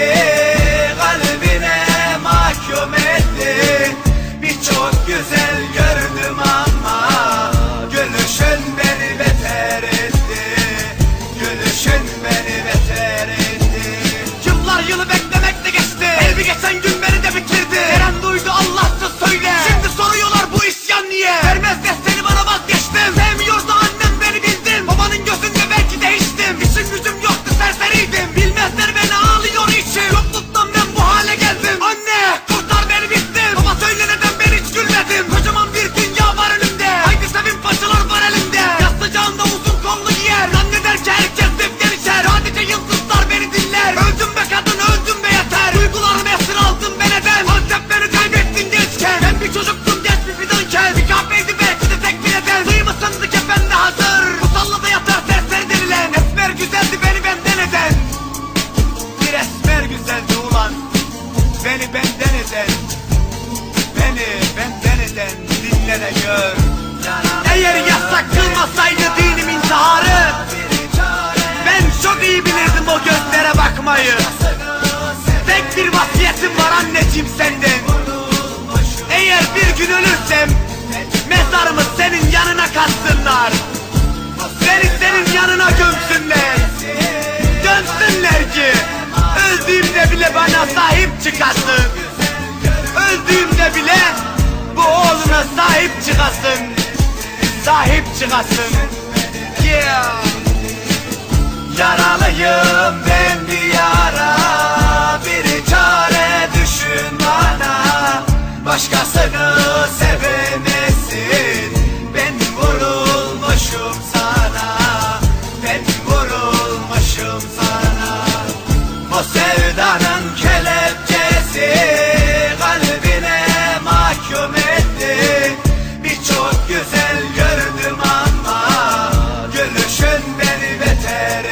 yeah. Beni benden eden Beni benden eden Dinle de gör. Eğer yasak kılmasaydı dinim intiharı Ben çok iyi bilirdim o gözlere bakmayı. Tek bir vasiyetim var anneciğim senden. Eğer bir gün ölürsem Mezarımı senin yanına katsınlar. Beni senin yanına gömsünler. oğluna sahip çıkasın. Öldüğümde bile bu oğluna sahip çıkasın. Sahip çıkasın. Yeah. Yaralıyım ben bir yara Bir çare düşün bana. Başkasını sevemesin. Ben vurulmuşum sana. Ben vurulmuşum sana. Você let